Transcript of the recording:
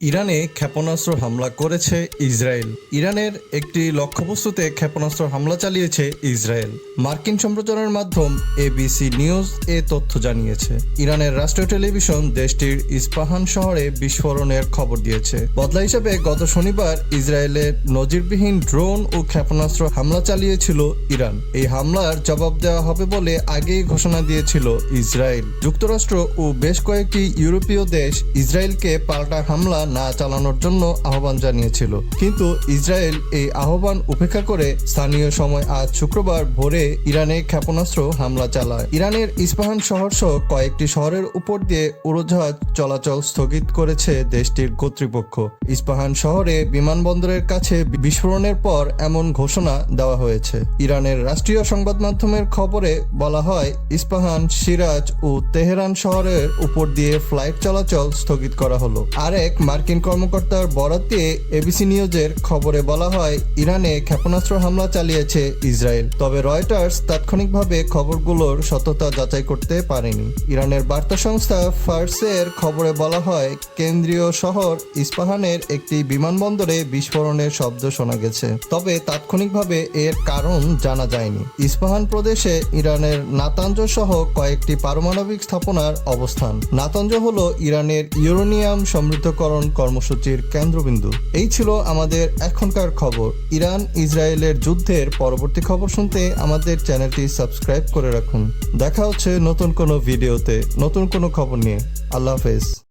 ইরানে ক্ষেপণাস্ত্র হামলা করেছে ইসরায়েল। ইরানের একটি লক্ষ্যবস্তুতে ক্ষেপণাস্ত্র হামলা চালিয়েছে ইসরায়েল। মার্কিন সম্প্রচারের মাধ্যম এবিসি নিউজ এ তথ্য জানিয়েছে। ইরানের রাষ্ট্রীয় টেলিভিশন দেশটির ইস্পাহান শহরে বিস্ফোরণের খবর দিয়েছে। বদলা হিসেবে গত শনিবার ইসরায়েলের নজিরবিহীন ড্রোন ও ক্ষেপণাস্ত্র হামলা চালিয়েছিল ইরান। এই হামলার জবাব দেওয়া হবে বলে আগেই ঘোষণা দিয়েছিল ইসরায়েল। যুক্তরাষ্ট্র ও বেশ কয়েকটি ইউরোপীয় দেশ ইসরায়েলকে পাল্টা হামলা না চালানোর জন্য আহ্বান জানিয়েছিল। কিন্তু ইসরায়েল এই আহ্বান উপেক্ষা করে স্থানীয় সময় আজ শুক্রবার ভোরে ইরানে ক্ষেপণাস্ত্র হামলা চালায়। ইরানের ইস্পাহান শহর সহ কয়েকটি শহরের উপর দিয়ে উড়োজাহাজ চলাচল স্থগিত করেছে দেশটির কর্তৃপক্ষ। ইস্পাহান শহরে বিমানবন্দরের কাছে বিস্ফোরণের পর এমন ঘোষণা দেওয়া হয়েছে। ইরানের রাষ্ট্রীয় সংবাদ মাধ্যমের খবরে বলা হয়, ইস্পাহান, সিরাজ ও তেহরান শহরের উপর দিয়ে ফ্লাইট চলাচল স্থগিত করা হলো। আরেক মার্কিন কর্মকর্তার বরাত এবিসি নিউজের খবরে বলা হয়, ইরানে ক্ষেপণাস্ত্র হামলা চালিয়েছে ইসরায়েল। তবে রয়টার্স তাৎক্ষণিকভাবে খবরগুলোর সত্যতা যাচাই করতে পারেনি। ইরানের বার্তা সংস্থা ফার্সের খবরে বলা হয়, কেন্দ্রীয় শহর ইস্পাহানের একটি বিমানবন্দরে বিস্ফোরণের শব্দ শোনা গেছে। তবে তাৎক্ষণিকভাবে এর কারণ জানা যায়নি। ইস্পাহান প্রদেশে ইরানের নাতাঞ্জ সহ কয়েকটি পারমাণবিক স্থাপনার অবস্থান। নাতাঞ্জ হল ইরানের ইউরেনিয়াম সমৃদ্ধকরণ কর্মসূচির কেন্দ্রবিন্দু। এই ছিল আমাদের এখনকার খবর। ইরান, ইসরায়েলের যুদ্ধের পরবর্তী খবর শুনতে আমাদের চ্যানেলটি সাবস্ক্রাইব করে রাখুন। দেখা হচ্ছে নতুন কোনো ভিডিওতে, নতুন কোনো খবর নিয়ে। আল্লাহ হাফেজ।